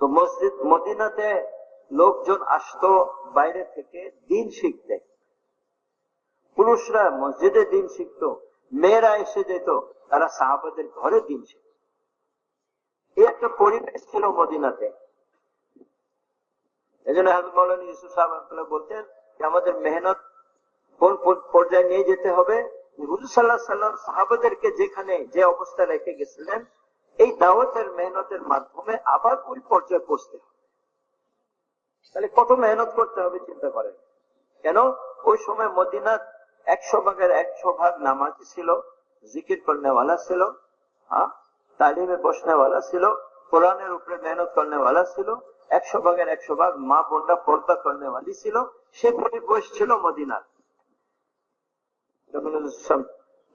তো মসজিদ, মদিনাতে লোকজন আসতো বাইরে থেকে দিন শিখতে। পুরুষরা মসজিদে দিন শিখতো, মেয়েরা এসে যেত, তারা সাহাবাদের ঘরে দিন শিখত। এই একটা পরিবেশ ছিল মদিনাতে। এই জন্য মৌলানী ইউসুফ সাহেব বলতেন যে, আমাদের মেহনত কোন পর্যায়ে নিয়ে যেতে হবে? হুজুর সাল্লাহ সাল্লাম সাহাবাদেরকে যেখানে যে অবস্থা রেখে গেছিলেন এই দাওয়াতের মেহনতের মাধ্যমে আবার ওই পর্যায়ে পৌঁছতে তাহলে কত মেহনত করতে হবে চিন্তা করেন। কেন? ওই সময় মদিনার একশো ভাগের একশো ভাগ নামাজি ছিল, জিকির করনেওয়ালা ছিল হ্যাঁ? তালিমে বসনেওয়ালা ছিল, কোরআনের উপরে মেহনত করনেওয়ালা ছিল, একশো ভাগের একশো ভাগ মা বোনরা পর্দা করনেওয়ালি ছিল সে পরিবেশ ছিল মদিনার।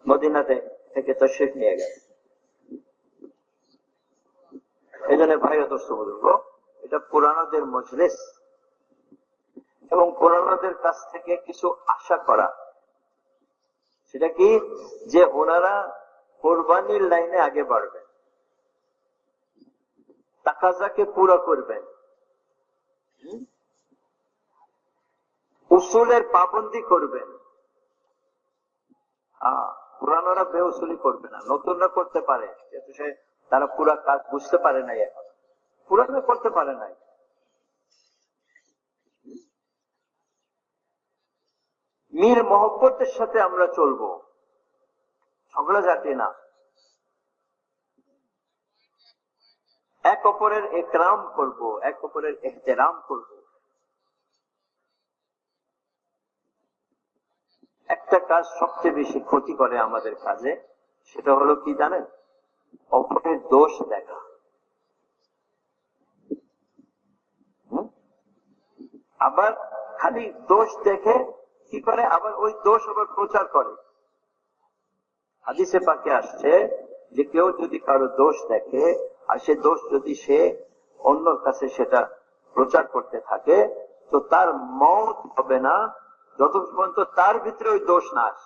মদিনাতে থেকে তশরিফ নিয়ে গেছে এই জন্য ভাই দোস্ত বলব, এটা পুরানোদের মজলিস। এবং পুরানোদের কাছ থেকে কিছু আশা করা। সেটা কি? যে ওনারা কোরবানির লাইনে আগে বাড়বেন। তাকাজাকে পুরো করবেন। উসুলের পাবন্দি করবেন। পুরানোরা বেউসুলি করবে না নতুনরা করতে পারে, যেহেতু সে তারা পুরা কাজ বুঝতে পারে নাই এখন। পুরানো করতে পারে নাই। মীর মহব্বতের সাথে আমরা চলবো। ঝগড়া জাতি না। এক অপরের একরাম করব, এক অপরের এহতেরাম করব। একটা কাজ সবচেয়ে বেশি ক্ষতি করে আমাদের কাজে, সেটা হলো কি জানেন? অপরের দোষ দেখা। আবার খালি দোষ দেখে কি করে? আবার ওই দোষ আবার প্রচার করে। হাদিসে পাকে আসছে যে কেউ যদি কারও দোষ দেখে, আর সে দোষ যদি সে অন্যর কাছে সেটা প্রচার করতে থাকে, তো তার মত হবে না যত পর্যন্ত তার ভিতরে ওই দোষ না আস।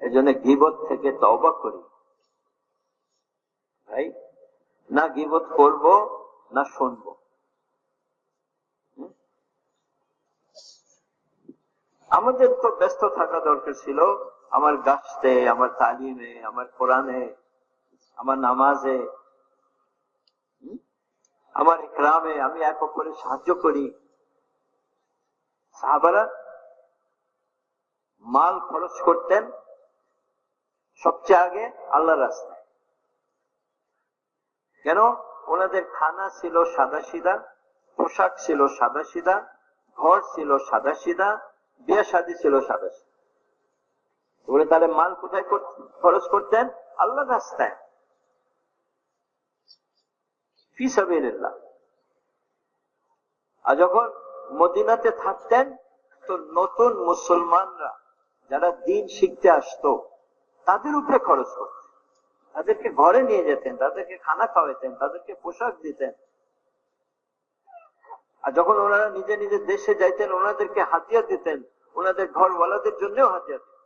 এই জন্য গিবত থেকে তবা করি। ভাই, না গিবত করব, না শুনব। আমাদের তো ব্যস্ত থাকা দরকার ছিল। আমার গাছতে, আমার তালিমে, আমার কোরআনে, আমার নামাজে। আমার গ্রামে আমি এক অপরে সাহায্য করি। সাহাবারা মাল খরচ করতেন সবচেয়ে আগে আল্লাহ রাস্তায়। কেন? ওনাদের খানা ছিল সাদা সিদা, পোশাক ছিল সাদা সিদা, ঘর ছিল সাদা সিদা, বিয়ে শাদী ছিল সাদা সিদা। বলে তাহলে মাল কোথায় খরচ করতেন? আল্লাহ রাস্তায়। আর যখন মদিনাতে থাকতেন, তো নতুন মুসলমানরা যারা দিন শিখতে আসতো তাদের উপরে খরচ করতেন তাদেরকে ঘরে নিয়ে যেতেন, তাদেরকে খানা খাওয়াতেন তাদেরকে পোশাক দিতেন। আর যখন ওনারা নিজে নিজের দেশে যাইতেন, ওনাদেরকে হাতিয়ার দিতেন। ওনাদের ঘরওয়ালাদের জন্যও হাতিয়ার দিতেন।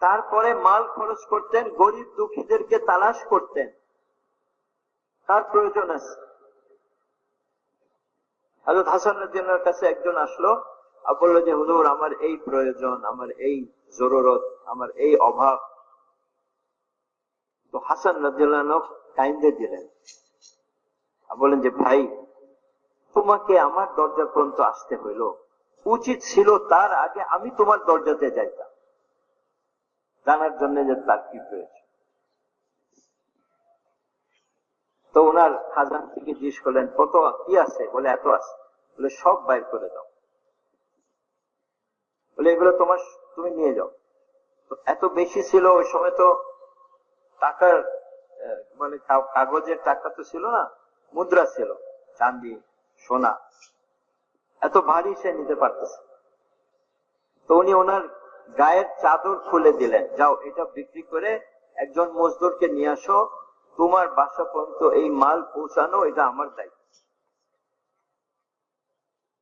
তারপরে মাল খরচ করতেন, গরিব দুঃখীদেরকে তালাশ করতেন। তার প্রয়োজন আছে। হাজরত হাসান কাছে একজন আসলো। আর বলল যে, হুজুর, আমার এই প্রয়োজন, আমার এই জরুরত, আমার এই অভাব। তো হাসান রাজিয়াল কাইন্দে দিলেন। বলেন যে, ভাই, তোমাকে আমার দরজা পর্যন্ত আসতে হইল। উচিত ছিল তার আগে আমি তোমার দরজাতে যাইতাম। জানার জন্য যে তার কি প্রয়োজন? তো ওনার খাজান থেকে জিজ্ঞেস করলেন, কত, কি আছে? বলে, এত আছে। বলে, সব বাইর করে দাও। এগুলো তোমার তুমি নিয়ে যাও। এত বেশি ছিল ওই সময় তো টাকার মানে কাগজের টাকা তো ছিল না, মুদ্রা ছিল চান্দি সোনা। এত ভারী সে নিতে পারতেছে। তো উনি ওনার গায়ের চাদর খুলে দিলেন, যাও, এটা বিক্রি করে একজন মজদুরকে নিয়ে আসো, তোমার বাসা পর্যন্ত এই মাল পৌঁছানো, এটা আমার দায়িত্ব।